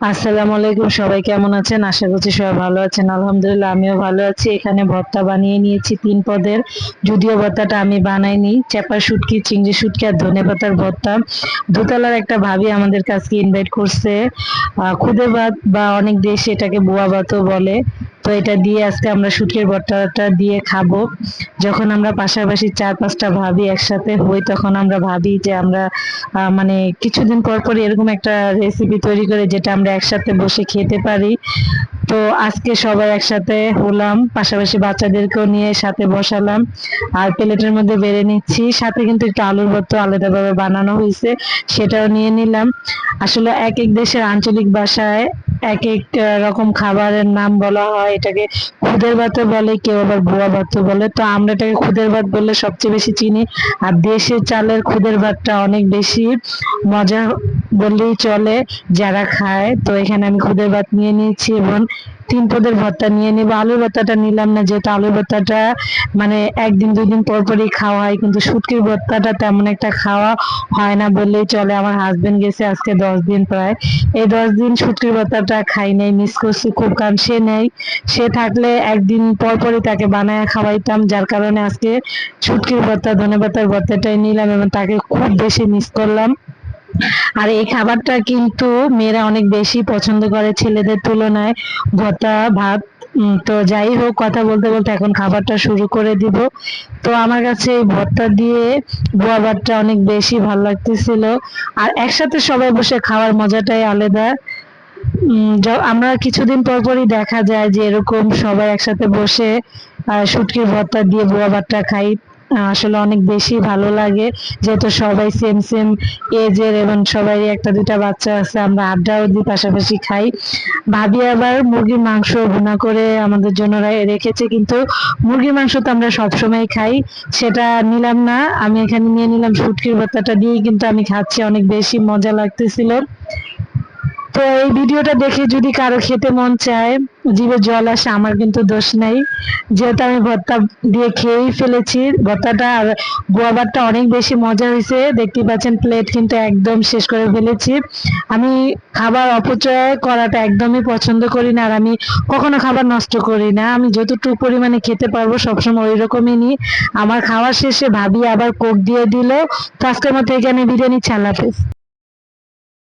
আসসালামু আলাইকুম, সবাই কেমন আছেন? আশা করছি সবাই ভালো আছেন। আলহামদুলিল্লাহ, আমিও ভালো আছি। এখানে ভর্তা বানিয়ে নিয়েছি তিন পদের। যদিও ভর্তাটা আমি বানাইনি, চেপা শুটকি, চিংড়ি শুটকি আর ধনে পাতার ভর্তা। দোতলার একটা ভাবি আমাদের কাছকে ইনভাইট করছে। খুদে ভাত বা অনেক দেশে এটাকে বোয়া ভাতও বলে। তো এটা দিয়ে আজকে আমরা শুটকির ভর্তাটা দিয়ে খাব। যখন আমরা পাশাপাশি চার পাঁচটা ভাবি একসাথে হই, তখন আমরা ভাবি যে আমরা মানে কিছুদিন পর পর এরকম একটা রেসিপি তৈরি করে যেটা আমরা একসাথে বসে খেতে পারি। তো আজকে সবাই একসাথে হলাম, পাশাপাশি বাচ্চাদেরকেও নিয়ে সাথে বসালাম। আর প্লেটের মধ্যে বেড়ে নিচ্ছি। সাথে কিন্তু একটু আলুর ভর্তা আলাদাভাবে বানানো হয়েছে, সেটাও নিয়ে নিলাম। আসলে এক এক দেশের আঞ্চলিক ভাষায় এক এক রকম খাবারের নাম বলা হয়, এটাকে খুদের ভাতও বলে, কেউ আবার ভুয়া ভাতও বলে। তো আমরা এটাকে খুদের ভাত বললে সবচেয়ে বেশি চিনি। আর দেশের চালের খুদের ভাতটা অনেক বেশি মজা বললেই চলে, যারা খায়। তো এখানে আমি খুদের ভাত নিয়ে নিয়েছি এবং তিন পদের ভর্তা নিয়ে নিব। আলুর ভর্তাটা নিলাম না, যেহেতু আলুর ভর্তাটা মানে একদিন দুই দিন পর পরই খাওয়া হয়, কিন্তু শুটকির ভর্তাটা তেমন একটা খাওয়া হয় না বললেই চলে। আমার হাজবেন্ড গেছে আজকে দশ দিন প্রায়। এই দশ দিন শুটকির ভর্তাটা খাই নাই মিস করছি, খুব কারণ সে নেই। সে থাকলে একদিন পর পরই তাকে বানায় খাওয়াইতাম, যার কারণে আজকে শুটকির ভর্তা ধনে পাতার ভর্তাটাই নিলাম এবং তাকে খুব বেশি মিস করলাম। আর এই খাবারটা কিন্তু মেয়েরা অনেক বেশি পছন্দ করে ছেলেদের তুলনায়। ভর্তা, ভাত তো যাই হোক, কথা বলতে বলতে এখন খাবারটা শুরু করে দিব। তো আমার কাছে এই ভর্তা দিয়ে বোয়া ভাতটা অনেক বেশি ভালো লাগতেছিল। আর একসাথে সবাই বসে খাওয়ার মজাটাই আলাদা। আমরা কিছুদিন পর পরই দেখা যায় যে এরকম সবাই একসাথে বসে শুটকির ভর্তা দিয়ে বোয়া ভাতটা খাই। আসলে অনেক বেশি ভালো লাগে। যেহেতু সবাই সেম সেম এজের এবং সবাই একটা দুইটা বাচ্চা আছে, আমরা আড্ডাও দিই, পাশাপাশি খাই। ভাবি আবার মুরগির মাংস ভুনা করে আমাদের জন্য রেখেছে, কিন্তু মুরগির মাংস তো আমরা সবসময় খাই। সেটা নিলাম না, আমি এখানে নিয়ে নিলাম, শুটকির ভর্তাটা দিয়েই কিন্তু আমি খাচ্ছি, অনেক বেশি মজা লাগতেছিল। তো এই ভিডিওটা দেখে যদি কারও খেতে মন চায় জিভে জল আসে, আমার কিন্তু দোষ নাই। যেহেতু আমি ভর্তা দিয়ে খেয়েই ফেলেছি, ভর্তাটা আর গোয়াবারটা অনেক বেশি মজা হয়েছে। দেখতে পাচ্ছেন প্লেট কিন্তু একদম শেষ করে ফেলেছি। আমি খাবার অপচয় করাটা একদমই পছন্দ করি না, আর আমি কখনো খাবার নষ্ট করি না। আমি যতটুকু পরিমাণে খেতে পারব সবসময় ওই রকমই নিই আমার খাওয়ার শেষে ভাবি আবার কোক দিয়ে দিল। তো আজকের মতো এখানে বিরিয়ানি ছালাফেজ